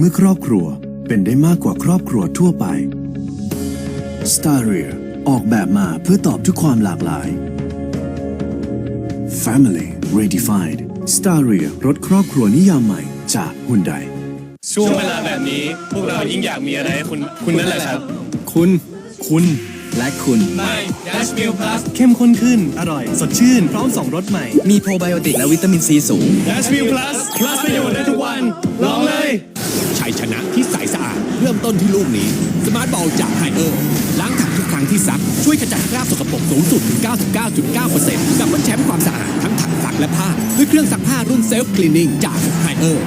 เมื่อครอบครัวเป็นได้มากกว่าครอบครัวทั่วไป Staria ออกแบบมาเพื่อตอบทุกความหลากหลาย Family Redefined Staria รถครอบครัวนิยามใหม่จากฮุนไดช่วงเวลาแบบนี้ พวกเรายิ่งอยากมีอะไรให้คุณ คุณนั่นแหละครับ คุณ คุณ และคุณไม่ Dash Meal Plus เข้มข้นขึ้น อร่อย สดชื่น พร้อมสองรสใหม่ มีโปรไบโอติกและวิตามินซีสูง Dash Meal Plus plus ประโยชน์ได้ทุกวัน ลองเลย ชัยชนะที่ใสสะอาด เริ่มต้นที่ลูกนี้ สมาร์ทบอลจากไฮเออร์ล้างถังทุกครั้งที่ซัก ช่วยขจัดคราบสกปรกสูงสุดถึง 99.9%กับมันแชมป์ความสะอาดทั้งถังซักและผ้า ด้วยเครื่องซักผ้ารุ่นเซลฟ์คลีนนิ่งจากไฮเออร์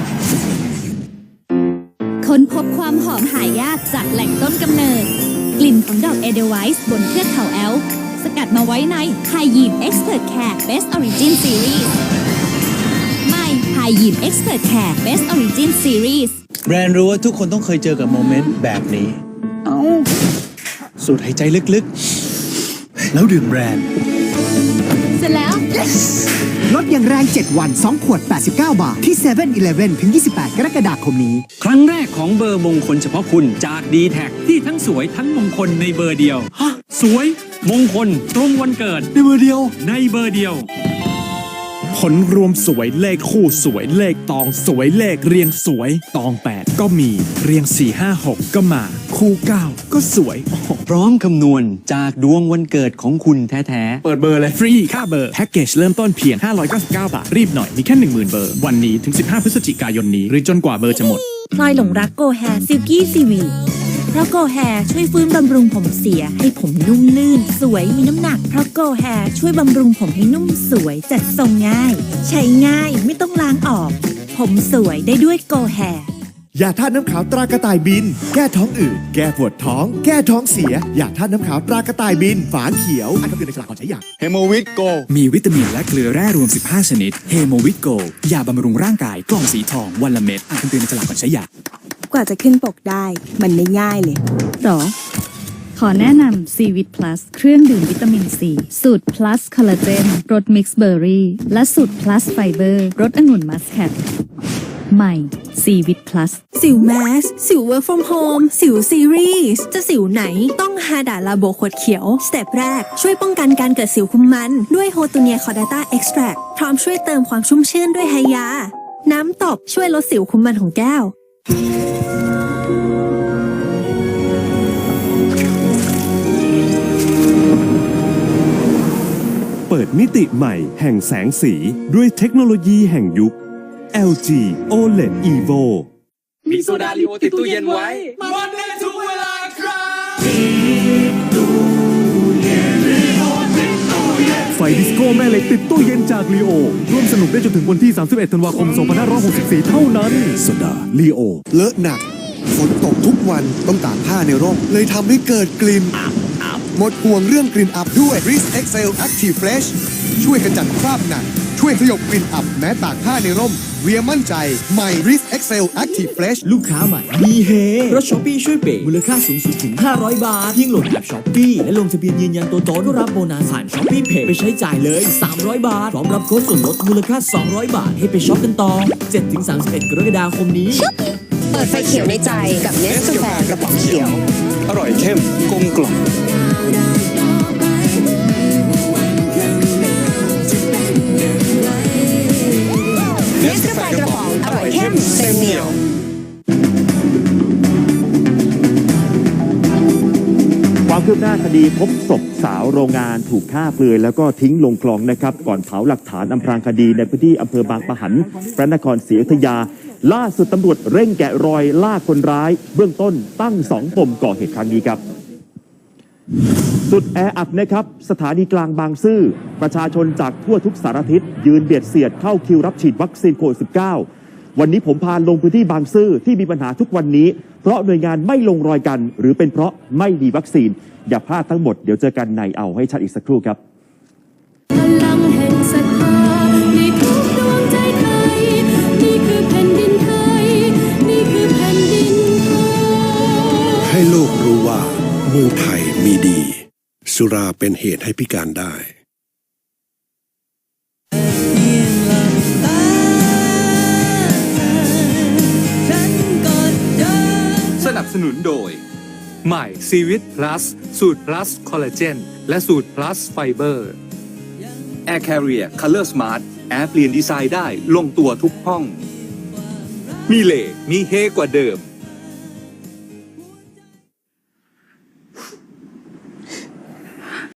ค้นพบความหอมหายากจากแหล่งต้นกำเนิด กลิ่นของดอกเอเดไวส์บนเทือกเขาแอลสกัดมาไว้ในไฮยีน Expert Care Best Origin Series ไม่ไฮยีน Expert Care Best Origin Series แบรน ด์รู้ว่าทุกคนต้องเคยเจอกับโมเมนต์แบบนี้สูดหายใจลึกๆ แล้วดื่มแบรนด์ เสร็จแล้วลดอย่างแรง 7 วัน 2 ขวด 89 บาท ที่7 e เ e ่ e ถึง 28 กรกฎาคมนี้ ครั้งแรกของเบอร์มงคลเฉพาะคุณจาก d t แทที่ทั้งสวยทั้งมงคลในเบอร์เดียว ฮะ สวย มงคล ตรงวันเกิด ในเบอร์เดียว ในเบอร์เดียว ผลรวมสวยเลขคู่สวยเลขตองสวยเลขเรียงสวย ตอง 8 ก็มีเรียง 4 5 6 ก็มา คู่ 9 ก็สวยโอ้โหพร้อมคำนวณจากดวงวันเกิดของคุณแท้เปิดเบอร์เลยฟรีค่าเบอร์แพ็กเกจเริ่มต้นเพียง 599 บาท รีบหน่อยมีแค่ 10,000 เบอร์ วันนี้ถึง 15 พฤศจิกายนนี้ หรือจนกว่าเบอร์จะหมด พลอยหลงรักโกแฮซิลกี้ซีวี เพราะโกแฮช่วยฟื้นบำรุงผมเสียให้ผมนุ่มลื่น สวยมีน้ำหนัก เพราะโกแฮช่วยบำรุงผมให้นุ่มสวยจัดทรงง่าย ใช้ง่ายไม่ต้องล้างออก ผมสวยได้ด้วยโกแฮยาธาตุน้ำขาวตรากระต่ายบิน แก้ท้องอืดแก้ปวดท้อง แก้ท้องเสียยาธาตุน้ำขาวตรากระต่ายบิน ฝาเขียวอ่านคำเตือนในฉลากก่อนใช้ยาเฮโมวิตโกมีวิตามินและเกลือแร่รวม 15 ชนิดเฮโมวิตโกยาบำรุงร่างกายกล่องสีทองวันละเม็ดอ่านคำเตือนในฉลากก่อนใช้ยา กว่าจะขึ้นปกได้ มันไม่ง่ายเลยหรอ ขอแนะนำ c ีวิต plus เครื่องดื่มวิตามินซีสูตร plus คอลลาเจนรสมิกซ์เบอร์รี่และสูตร plus ไฟเบอร์รสองุ่นมัสแคทใหม่ c ีวิต plus สิวแมสสิว work from home สิวซีรีส์จะสิวไหนต้องฮาดาลาโบขวดเขียว สเต็ปแรก ช่วยป้องกันการเกิดสิวคุมมัน ด้วยโฮตูเนียคอร์ดาตาเอ็กซ์แทรพร้อมช่วยเติมความชุ่มชื่นด้วยไฮยา น้ำตบช่วยลดสิวคุมมันของแก้ว มิติใหม่แห่งแสงสีด้วยเทคโนโลยีแห่งยุค LG OLED Evo มีโซดาลิโอติดตู้เย็นไว้วันได้ทุกเวลาครับไฟดิสโก้แม่เหล็กติดตู้เย็นจากลีโอ ร่วมสนุกได้จนถึงวันที่ 31 ธันวาคม 2564 เท่านั้นสดาลีโอ เลอะหนัก ฝนตกทุกวันต้องตากผ้าในร่มเลยทำให้เกิดกลิ่น หมดห่วงเรื่องกลิ่นอับด้วย r i s Excel Active Fresh ช่วยกระจัดคราบหนัก ช่วยขยบกลิ่นอับแม้ตากผ้าในร่ม เวียมั่นใจใหม่ r i s Excel Active Fresh ลูกค้าใหม่ มีเฮรถช้อปปี้ช่วยเบรกมูลค่าสูงสุดถึง 500 บาท ยิ่งโหลดแอปช้อปปี้และลงทะเบียนยืนยันตัวตนก็รับโบนัสผ่านช้อปปี้เพย์ไปใช้จ่ายเลย 300 บาท พร้อมรับโค้ดส่วนลดมูลค่า 200 บาท ให้ไปช็อปกันต่อ 7-31 กรกฎาคมนี้ เปิดไฟเขียวในใจกับเนสกาแฟกระป๋องเขียว อร่อยเข้มกลมกล่อมเนสกาแฟกระป๋องอร่อยเข้มเต็มเหนียวความคืบหน้าคดีพบศพสาวโรงงานถูกฆ่าเปลือยแล้วก็ทิ้งลงคลองนะครับ ก่อนเผาหลักฐานอำพรางคดีในพื้นที่อำเภอบางปะหันพระนครศรีอยุธยา ล่าสุดตำรวจเร่งแกะรอยล่าคนร้าย เบื้องต้นตั้งสองปมก่อเหตุครั้งนี้ครับ สุดแออัดนะครับ สถานีกลางบางซื่อ ประชาชนจากทั่วทุกสารทิศ ยืนเบียดเสียดเข้าคิวรับฉีดวัคซีนโควิด -19 วันนี้ผมพาลงพื้นที่บางซื่อที่มีปัญหาทุกวันนี้ เพราะหน่วยงานไม่ลงรอยกัน หรือเป็นเพราะไม่มีวัคซีน อย่าพลาดทั้งหมดเดี๋ยวเจอกันในเอาให้ชัดอีกสักครู่ครับ มีดี สุราเป็นเหตุให้พิการได้ฉันกดสนุนโดย ใหม่ซีวิตพลัสสูตรพลัสคอลลาเจน และสูตรพลัสไฟเบอร์ Air Carrier Color Smart แอร์เปลี่ยนดีไซน์ได้ลงตัวทุกห้อง มีเลมีเฮกว่าเดิม